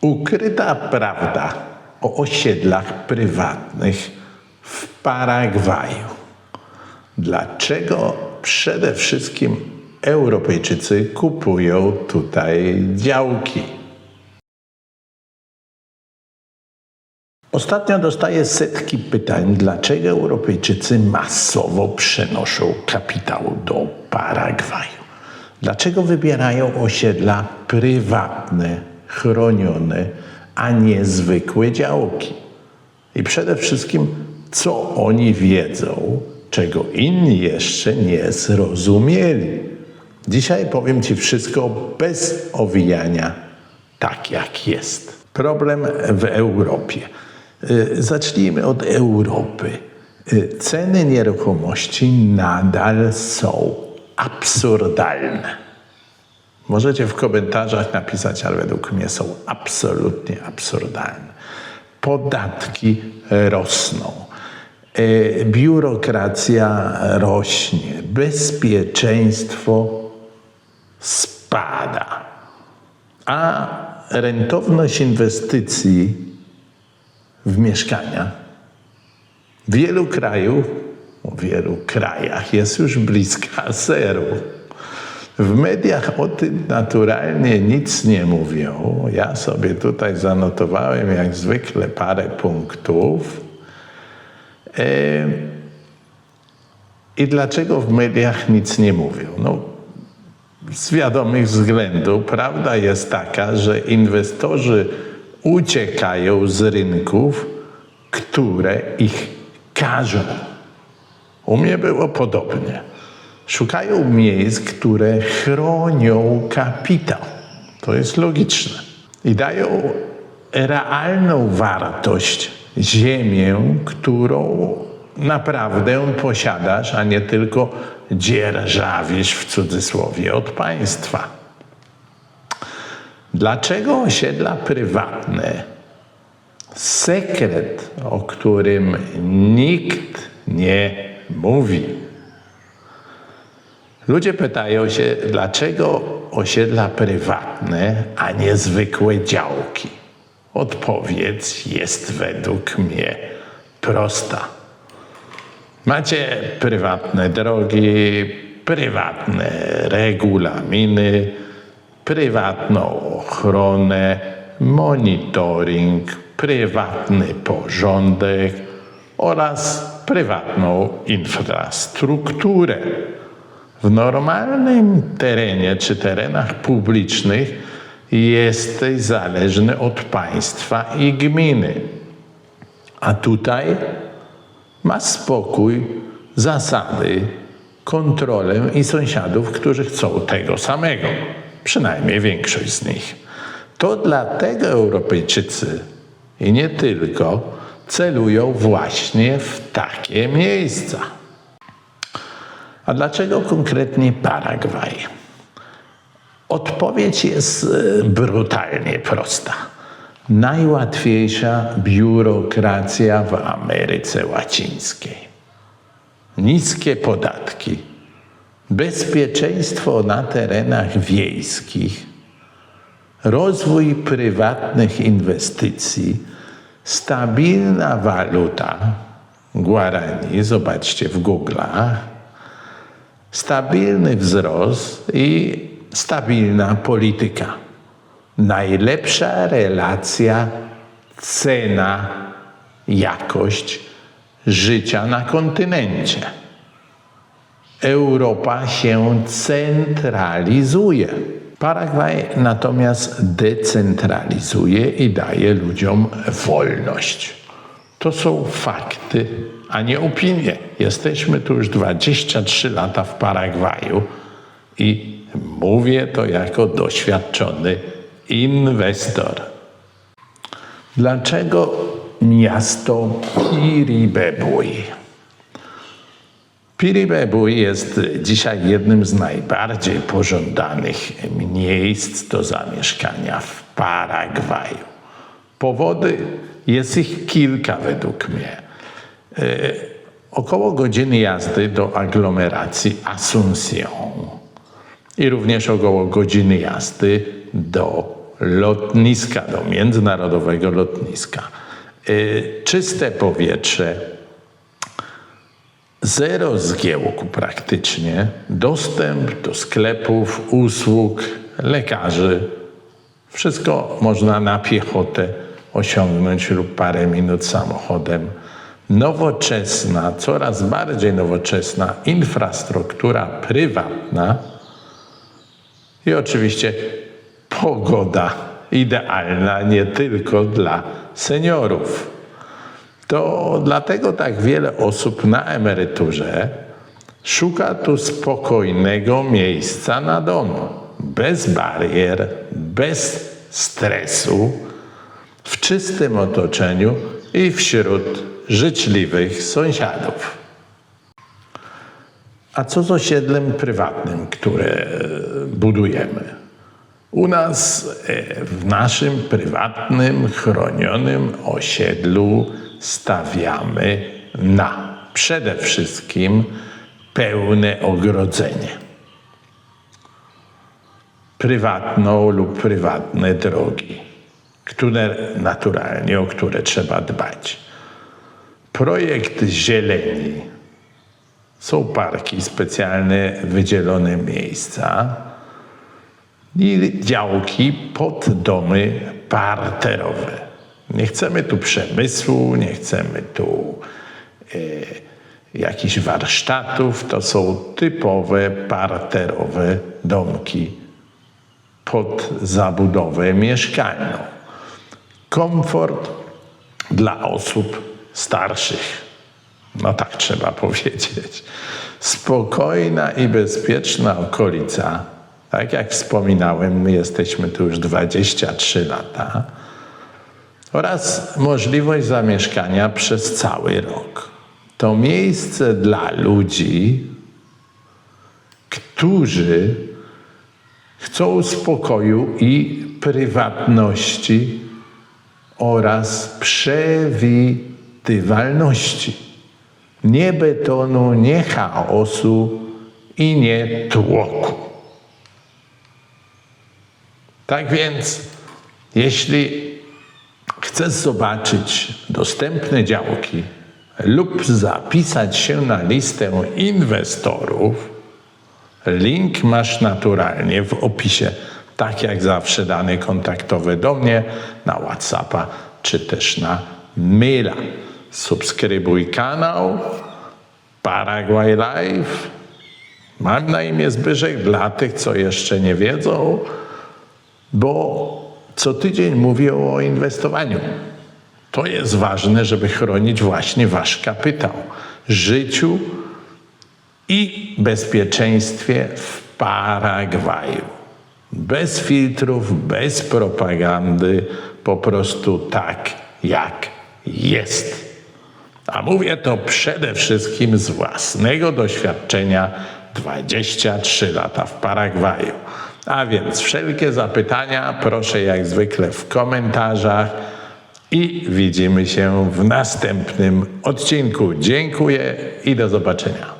Ukryta prawda o osiedlach prywatnych w Paragwaju. Dlaczego przede wszystkim Europejczycy kupują tutaj działki? Ostatnio dostaję setki pytań, dlaczego Europejczycy masowo przenoszą kapitał do Paragwaju. Dlaczego wybierają osiedla prywatne, chronione, a nie zwykłe działki? I przede wszystkim, co oni wiedzą, czego inni jeszcze nie zrozumieli. Dzisiaj powiem Ci wszystko bez owijania, tak jak jest. Problem w Europie. Y, Zacznijmy od Europy. Y, Ceny nieruchomości nadal są absurdalne. Możecie w komentarzach napisać, ale według mnie są absolutnie absurdalne. Podatki rosną, e, biurokracja rośnie, bezpieczeństwo spada, a rentowność inwestycji w mieszkania w wielu krajów, w wielu krajach jest już bliska zeru. W mediach o tym naturalnie nic nie mówią. Ja sobie tutaj zanotowałem jak zwykle parę punktów. E, I dlaczego w mediach nic nie mówią? No, z wiadomych względów. Prawda jest taka, że inwestorzy uciekają z rynków, które ich każą. U mnie było podobnie. Szukają miejsc, które chronią kapitał. To jest logiczne. I dają realną wartość ziemię, którą naprawdę posiadasz, a nie tylko dzierżawisz w cudzysłowie od państwa. Dlaczego osiedla prywatne? Sekret, o którym nikt nie mówi. Ludzie pytają się, dlaczego osiedla prywatne, a nie zwykłe działki. Odpowiedź jest według mnie prosta. Macie prywatne drogi, prywatne regulaminy, prywatną ochronę, monitoring, prywatny porządek oraz prywatną infrastrukturę. W normalnym terenie czy terenach publicznych jesteś zależny od państwa i gminy. A tutaj masz spokój, zasady, kontrolę i sąsiadów, którzy chcą tego samego. Przynajmniej większość z nich. To dlatego Europejczycy i nie tylko celują właśnie w takie miejsca. A dlaczego konkretnie Paragwaj? Odpowiedź jest e, brutalnie prosta. Najłatwiejsza biurokracja w Ameryce Łacińskiej. Niskie podatki, bezpieczeństwo na terenach wiejskich, rozwój prywatnych inwestycji, stabilna waluta, Guarani, zobaczcie w Google'ach, stabilny wzrost i stabilna polityka. Najlepsza relacja cena, jakość życia na kontynencie. Europa się centralizuje. Paragwaj natomiast decentralizuje i daje ludziom wolność. To są fakty, a nie opinie. Jesteśmy tu już 23 lata w Paragwaju i mówię to jako doświadczony inwestor. Dlaczego miasto Kiribebui? Piribebuy jest dzisiaj jednym z najbardziej pożądanych miejsc do zamieszkania w Paragwaju. Powody jest ich kilka według mnie. E, około godziny jazdy do aglomeracji Asunción i również około godziny jazdy do lotniska, do międzynarodowego lotniska. Y, Czyste powietrze, zero zgiełku praktycznie, dostęp do sklepów, usług, lekarzy. Wszystko można na piechotę osiągnąć lub parę minut samochodem. Nowoczesna, coraz bardziej nowoczesna infrastruktura prywatna i oczywiście pogoda idealna nie tylko dla seniorów. To dlatego tak wiele osób na emeryturze szuka tu spokojnego miejsca na domu, bez barier, bez stresu, w czystym otoczeniu i wśród życzliwych sąsiadów. A co z osiedlem prywatnym, które e, budujemy? U nas, e, w naszym prywatnym, chronionym osiedlu, stawiamy na przede wszystkim pełne ogrodzenie. Prywatną lub prywatne drogi, które naturalnie, o które trzeba dbać. Projekt zieleni. Są parki specjalne, wydzielone miejsca i działki pod domy parterowe. Nie chcemy tu przemysłu, nie chcemy tu e, jakichś warsztatów. To są typowe parterowe domki pod zabudowę mieszkalną. Komfort dla osób starszych. No tak trzeba powiedzieć. Spokojna i bezpieczna okolica. Tak jak wspominałem, my jesteśmy tu już 23 lata. Oraz możliwość zamieszkania przez cały rok. To miejsce dla ludzi, którzy chcą spokoju i prywatności oraz przewidywalności. Nie betonu, nie chaosu i nie tłoku. Tak więc, jeśli chcesz zobaczyć dostępne działki lub zapisać się na listę inwestorów, link masz naturalnie w opisie. Tak jak zawsze dane kontaktowe do mnie na WhatsAppa czy też na maila. Subskrybuj kanał Paraguay Live. Mam na imię Zbyszek dla tych, co jeszcze nie wiedzą, bo co tydzień mówię o inwestowaniu. To jest ważne, żeby chronić właśnie wasz kapitał, życiu i bezpieczeństwie w Paragwaju. Bez filtrów, bez propagandy, po prostu tak, jak jest. A mówię to przede wszystkim z własnego doświadczenia 23 lata w Paragwaju. A więc wszelkie zapytania proszę jak zwykle w komentarzach i widzimy się w następnym odcinku. Dziękuję i do zobaczenia.